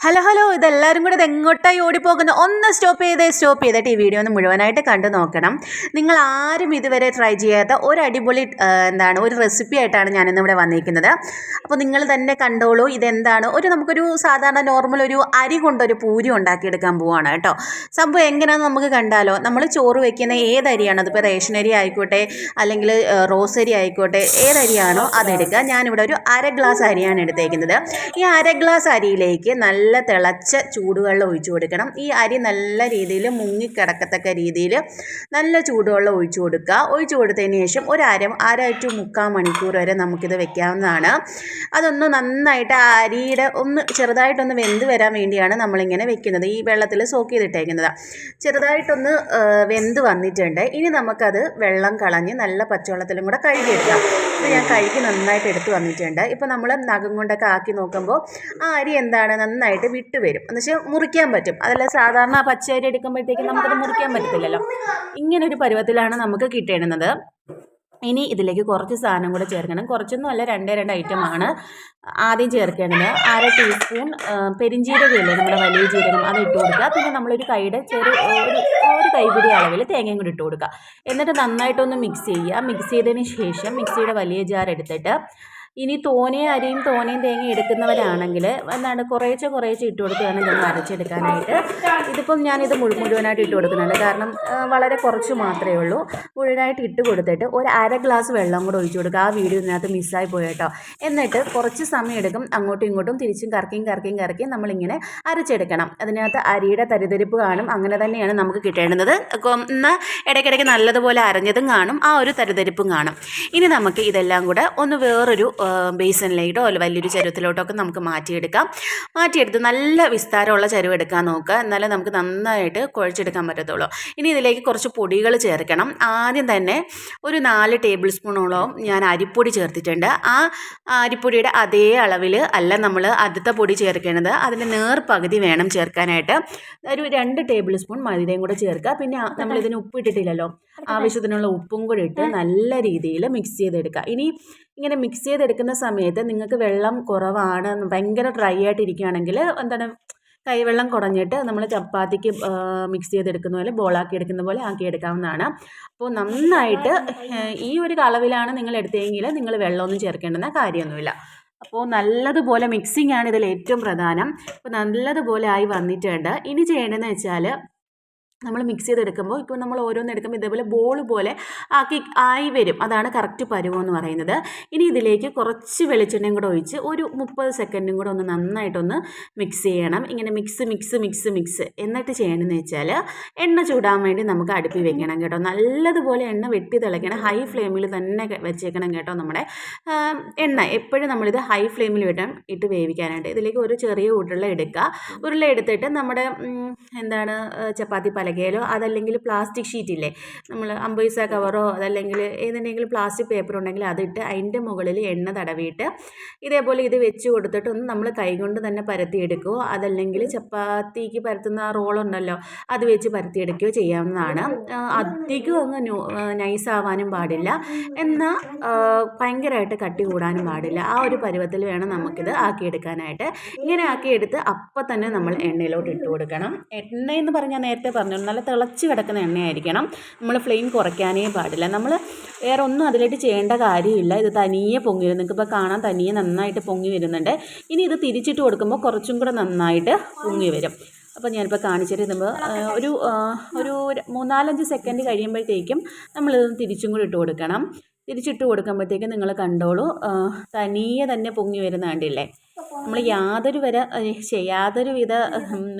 Hello hello ഇതെല്ലാവരും കൂടെ ഇത് എങ്ങോട്ടായി ഓടിപ്പോകുന്നു? ഒന്ന് സ്റ്റോപ്പ് ചെയ്തേ സ്റ്റോപ്പ് ചെയ്തിട്ട് ഈ വീഡിയോ ഒന്ന് മുഴുവനായിട്ട് കണ്ടു നോക്കണം. നിങ്ങൾ ആരും ഇതുവരെ ട്രൈ ചെയ്യാത്ത ഒരു അടിപൊളി എന്താണ് ഒരു റെസിപ്പി ആയിട്ടാണ് ഞാനിന്ന് ഇവിടെ വന്നിരിക്കുന്നത് അപ്പോൾ നിങ്ങൾ തന്നെ കണ്ടോളൂ ഇതെന്താണ്? ഒരു നമുക്കൊരു സാധാരണ നോർമൽ ഒരു അരി കൊണ്ടൊരു പൂരി ഉണ്ടാക്കിയെടുക്കാൻ പോവാണ് കേട്ടോ. സംഭവം എങ്ങനെയാണെന്ന് നമുക്ക് കണ്ടാലോ. നമ്മൾ ചോറ് വയ്ക്കുന്ന ഏത് അരിയാണ് അതിപ്പോൾ റേഷൻ അരി ആയിക്കോട്ടെ അല്ലെങ്കിൽ റോസ് അരി ആയിക്കോട്ടെ ഏതരിയാണോ അതെടുക്കുക ഞാനിവിടെ ഒരു അര ഗ്ലാസ് അരിയാണ് എടുത്തേക്കുന്നത്. ഈ അര ഗ്ലാസ് അരിയിലേക്ക് നല്ല തിളച്ച ചൂടുവെള്ളം ഒഴിച്ചു കൊടുക്കണം. ഈ അരി നല്ല രീതിയിൽ മുങ്ങിക്കിടക്കത്തക്ക രീതിയിൽ നല്ല ചൂടുവെള്ളം ഒഴിച്ചു കൊടുക്കുക. ഒഴിച്ചു കൊടുത്തതിന് ശേഷം ഒരു അര അര ടു മുക്കാൽ മണിക്കൂർ വരെ നമുക്കിത് വെക്കാവുന്നതാണ്. അതൊന്ന് നന്നായിട്ട് ആ അരിയുടെ ഒന്ന് ചെറുതായിട്ടൊന്ന് വെന്ത് വരാൻ വേണ്ടിയാണ് നമ്മളിങ്ങനെ വെക്കുന്നത്. ഈ വെള്ളത്തിൽ സോക്ക് ചെയ്തിട്ടേക്കുന്നത്. ചെറുതായിട്ടൊന്ന് വെന്ത് വന്നിട്ടുണ്ട്. ഇനി നമുക്കത് വെള്ളം കളഞ്ഞ് നല്ല പച്ചവെള്ളത്തിലും കൂടെ കഴുകിയെടുക്കാം. ഇത് ഞാൻ കഴുകി നന്നായിട്ട് എടുത്ത് വന്നിട്ടുണ്ട്. ഇപ്പോൾ നമ്മൾ നഖം കൊണ്ടൊക്കെ ആക്കി നോക്കുമ്പോൾ ആ അരി എന്താണ്? നന്നായിട്ട് വിട്ട് വരും. എന്ന് വെച്ചാൽ മുറിക്കാൻ പറ്റും. അതല്ല സാധാരണ പച്ച അരി എടുക്കുമ്പോഴത്തേക്കും നമുക്കത് മുറിക്കാൻ പറ്റത്തില്ലല്ലോ. ഇങ്ങനെ ഒരു പരുവത്തിലാണ് നമുക്ക് കിട്ടേണ്ടുന്നത്. ഇനി ഇതിലേക്ക് കുറച്ച് സാധനം കൂടെ ചേർക്കണം. കുറച്ചൊന്നും അല്ല രണ്ടേ രണ്ട് ഐറ്റമാണ് ആദ്യം ചേർക്കേണ്ടത്. അര ടീസ്പൂൺ പെരിഞ്ചീരകമില്ല നമ്മുടെ വലിയ ജീരകം അത് ഇട്ട് കൊടുക്കുക. പിന്നെ നമ്മളൊരു കൈയുടെ ചെറു ഒരു ഒരു കൈപിടി അളവിൽ തേങ്ങയും കൂടി ഇട്ട് കൊടുക്കുക. എന്നിട്ട് നന്നായിട്ടൊന്ന് മിക്സ് ചെയ്യുക. മിക്സ് ചെയ്തതിന് ശേഷം മിക്സിയുടെ വലിയ ജാർ എടുത്തിട്ട് ഇനി തോനെ അരിയും തോനെയും തേങ്ങ എടുക്കുന്നവരാണെങ്കിൽ എന്താണ് കുറേശ്ശെ കുറേശ്ശെ ഇട്ട് കൊടുക്കുകയാണ് ഞങ്ങൾ അരച്ചെടുക്കാനായിട്ട്. ഇതിപ്പം ഞാനിത് മുഴു മുഴുവനായിട്ട് ഇട്ട് കൊടുക്കുന്നുണ്ട്. കാരണം വളരെ കുറച്ച് മാത്രമേ ഉള്ളൂ. മുഴുവനായിട്ട് ഇട്ട് കൊടുത്തിട്ട് ഒരു അര ഗ്ലാസ് വെള്ളം കൂടെ ഒഴിച്ചു കൊടുക്കുക. ആ വീഡിയോ ഇതിനകത്ത് മിസ്സായി പോയി കേട്ടോ. എന്നിട്ട് കുറച്ച് സമയം എടുക്കും അങ്ങോട്ടും ഇങ്ങോട്ടും തിരിച്ചും കറക്കിയും കറക്കിയും കറക്കിയും നമ്മളിങ്ങനെ അരച്ചെടുക്കണം. അതിനകത്ത് അരിയുടെ തരിതരിപ്പ് കാണും. അങ്ങനെ തന്നെയാണ് നമുക്ക് കിട്ടേണ്ടത്. ഒന്ന് ഇടയ്ക്കിടയ്ക്ക് നല്ലതുപോലെ അരഞ്ഞതും കാണും. ആ ഒരു തരിതരിപ്പും കാണും. ഇനി നമുക്ക് ഇതെല്ലാം കൂടെ ഒന്ന് വേറൊരു ലൈഡോ അല്ല വലിയൊരു ചരുവത്തിലോട്ടോ ഒക്കെ നമുക്ക് മാറ്റിയെടുക്കാം. മാറ്റിയെടുത്ത് നല്ല വിസ്താരമുള്ള ചരുവ് എടുക്കാൻ നോക്കുക. എന്നാലേ നമുക്ക് നന്നായിട്ട് കുഴച്ചെടുക്കാൻ പറ്റത്തുള്ളൂ. ഇനി ഇതിലേക്ക് കുറച്ച് പൊടികൾ ചേർക്കണം. ആദ്യം തന്നെ ഒരു നാല് ടേബിൾ സ്പൂണോളം ഞാൻ അരിപ്പൊടി ചേർത്തിട്ടുണ്ട്. ആ അരിപ്പൊടിയുടെ അതേ അളവിൽ അല്ല നമ്മൾ അടുത്ത പൊടി ചേർക്കേണ്ടത്. അതിന്റെ നേർ പകുതി വേണം ചേർക്കാനായിട്ട്. ഒരു രണ്ട് ടേബിൾ സ്പൂൺ മൈദയും കൂടെ ചേർക്കുക. പിന്നെ നമ്മൾ നമ്മളിതിന് ഉപ്പ് ഇട്ടിട്ടില്ലല്ലോ. ആവശ്യത്തിനുള്ള ഉപ്പും കൂടി ഇട്ട് നല്ല രീതിയിൽ മിക്സ് ചെയ്തെടുക്കുക. ഇനി ഇങ്ങനെ മിക്സ് ചെയ്തെടുക്കുന്ന സമയത്ത് നിങ്ങൾക്ക് വെള്ളം കുറവാണ് ഭയങ്കര ഡ്രൈ ആയിട്ടിരിക്കുകയാണെങ്കിൽ എന്താണ് കൈവെള്ളം കുറഞ്ഞിട്ട് നമ്മൾ ചപ്പാത്തിക്ക് മിക്സ് ചെയ്തെടുക്കുന്ന പോലെ ബോളാക്കി എടുക്കുന്ന പോലെ ആക്കി എടുക്കാവുന്നതാണ്. അപ്പോൾ നന്നായിട്ട് ഈ ഒരു അളവിലാണ് നിങ്ങൾ എടുത്തതെങ്കിൽ നിങ്ങൾ വെള്ളമൊന്നും ചേർക്കേണ്ടുന്ന കാര്യമൊന്നുമില്ല. അപ്പോൾ നല്ലതുപോലെ മിക്സിംഗ് ആണ് ഇതിൽ ഏറ്റവും പ്രധാനം. അപ്പോൾ നല്ലതുപോലെ ആയി വന്നിട്ടുണ്ട്. ഇനി ചെയ്യേണ്ടതെന്ന് വെച്ചാൽ നമ്മൾ മിക്സ് ചെയ്തെടുക്കുമ്പോൾ ഇപ്പോൾ നമ്മൾ ഓരോന്ന് എടുക്കുമ്പോൾ ഇതേപോലെ ബോൾ പോലെ ആക്കി ആയി വരും. അതാണ് കറക്റ്റ് പരുവം എന്ന് പറയുന്നത്. ഇനി ഇതിലേക്ക് കുറച്ച് വെളിച്ചെണ്ണയും കൂടെ ഒഴിച്ച് ഒരു മുപ്പത് സെക്കൻഡും കൂടെ ഒന്ന് നന്നായിട്ടൊന്ന് മിക്സ് ചെയ്യണം. ഇങ്ങനെ മിക്സ് മിക്സ് മിക്സ് മിക്സ് എന്നിട്ട് ചെയ്യണമെന്ന് വെച്ചാൽ എണ്ണ ചൂടാൻ വേണ്ടി നമുക്ക് അടുപ്പി വെക്കണം കേട്ടോ. നല്ലതുപോലെ എണ്ണ വെട്ടി തിളയ്ക്കണം. ഹൈ ഫ്ലെയിമിൽ തന്നെ വെച്ചേക്കണം കേട്ടോ നമ്മുടെ എണ്ണ. എപ്പോഴും നമ്മളിത് ഹൈ ഫ്ലെയിമിൽ വിടാൻ ഇട്ട് വേവിക്കാനായിട്ട്. ഇതിലേക്ക് ഒരു ചെറിയ ഉരുള എടുക്കുക. ഉരുള എടുത്തിട്ട് നമ്മുടെ എന്താണ് ചപ്പാത്തി ചപ്പാത്തി പലകയിലോ അതല്ലെങ്കിൽ പ്ലാസ്റ്റിക് ഷീറ്റില്ലേ നമ്മൾ അമ്പൈസ കവറോ അതല്ലെങ്കിൽ ഏതെങ്കിലും പ്ലാസ്റ്റിക് പേപ്പർ ഉണ്ടെങ്കിൽ അതിട്ട് അതിന്റെ മുകളിൽ എണ്ണ തടവിയിട്ട് ഇതേപോലെ ഇത് വെച്ച് കൊടുത്തിട്ട് ഒന്ന് നമ്മൾ കൈകൊണ്ട് തന്നെ പരത്തിയെടുക്കുകയോ അതല്ലെങ്കിൽ ചപ്പാത്തിക്ക് പരത്തുന്ന റോളുണ്ടല്ലോ അത് വെച്ച് പരത്തിയെടുക്കുകയോ ചെയ്യാവുന്നതാണ്. അധികം അങ്ങ് നൈസാവാനും പാടില്ല. എന്നാൽ ഭയങ്കരമായിട്ട് കട്ടി കൂടാനും പാടില്ല. ആ ഒരു പരുവത്തിൽ വേണം നമുക്കിത് ആക്കിയെടുക്കാനായിട്ട്. ഇങ്ങനെ ആക്കിയെടുത്ത് അപ്പം തന്നെ നമ്മൾ എണ്ണയിലോട്ട് ഇട്ട് കൊടുക്കണം. എണ്ണ എന്ന് പറഞ്ഞാൽ നേരത്തെ പറഞ്ഞു നല്ല തിളച്ച് കിടക്കുന്ന എണ്ണയായിരിക്കണം. നമ്മൾ ഫ്ലെയിം കുറയ്ക്കാനേ പാടില്ല. നമ്മൾ വേറെ ഒന്നും അതിലേക്ക് ചെയ്യേണ്ട കാര്യമില്ല. ഇത് തനിയെ പൊങ്ങി വരും. നിങ്ങൾക്ക് ഇപ്പോൾ കാണാൻ തനിയെ നന്നായിട്ട് പൊങ്ങി വരുന്നുണ്ട്. ഇനി ഇത് തിരിച്ചിട്ട് കൊടുക്കുമ്പോൾ കുറച്ചും കൂടെ നന്നായിട്ട് പൊങ്ങി വരും. അപ്പോൾ ഞാനിപ്പോൾ കാണിച്ചിട്ട് ഇതുമ്പോൾ ഒരു ഒരു മൂന്നാലഞ്ച് സെക്കൻഡ് കഴിയുമ്പോഴത്തേക്കും നമ്മളിത് തിരിച്ചും കൂടി ഇട്ട് കൊടുക്കണം. തിരിച്ചിട്ട് കൊടുക്കുമ്പോഴത്തേക്കും നിങ്ങൾ കണ്ടോളൂ തനിയെ തന്നെ പൊങ്ങി വരുന്ന കണ്ടില്ലേ? നമ്മൾ യാതൊരു വര യാതൊരു വിധ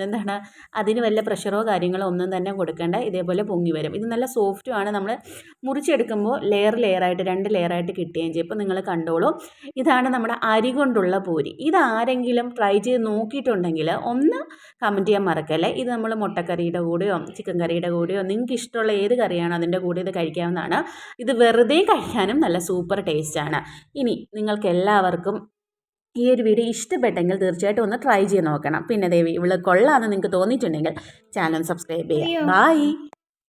എന്താണ് അതിന് വല്ല പ്രഷറോ കാര്യങ്ങളോ ഒന്നും തന്നെ കൊടുക്കേണ്ട. ഇതേപോലെ പൊങ്ങി വരും. ഇത് നല്ല സോഫ്റ്റും ആണ്. നമ്മൾ മുറിച്ചെടുക്കുമ്പോൾ ലെയർ ലെയറായിട്ട് രണ്ട് ലെയറായിട്ട് കിട്ടുകയും ചെയ്യും. നിങ്ങൾ കണ്ടോളൂ. ഇതാണ് നമ്മുടെ അരി കൊണ്ടുള്ള പൂരി. ഇതാരെങ്കിലും ട്രൈ ചെയ്ത് നോക്കിയിട്ടുണ്ടെങ്കിൽ ഒന്ന് കമന്റ് ചെയ്യാൻ മറക്കല്ലേ? ഇത് നമ്മൾ മുട്ടക്കറിയുടെ കൂടെയോ ചിക്കൻ കറിയുടെ കൂടെയോ നിങ്ങൾക്ക് ഇഷ്ടമുള്ള ഏത് കറിയാണോ അതിന്റെ കൂടെ ഇത് കഴിക്കാവുന്നതാണ്. ഇത് വെറുതെ കഴിക്കാനും നല്ല സൂപ്പർ ടേസ്റ്റാണ് ഇനി നിങ്ങൾക്ക് എല്ലാവർക്കും ഈ ഒരു വീഡിയോ ഇഷ്ടപ്പെട്ടെങ്കിൽ തീർച്ചയായിട്ടും ഒന്ന് ട്രൈ ചെയ്ത് നോക്കണം. പിന്നെ ദേവി ഇവിടെ കൊള്ളാമെന്ന് നിങ്ങൾക്ക് തോന്നിയിട്ടുണ്ടെങ്കിൽ ചാനൽ സബ്സ്ക്രൈബ് ചെയ്യാം. ബൈ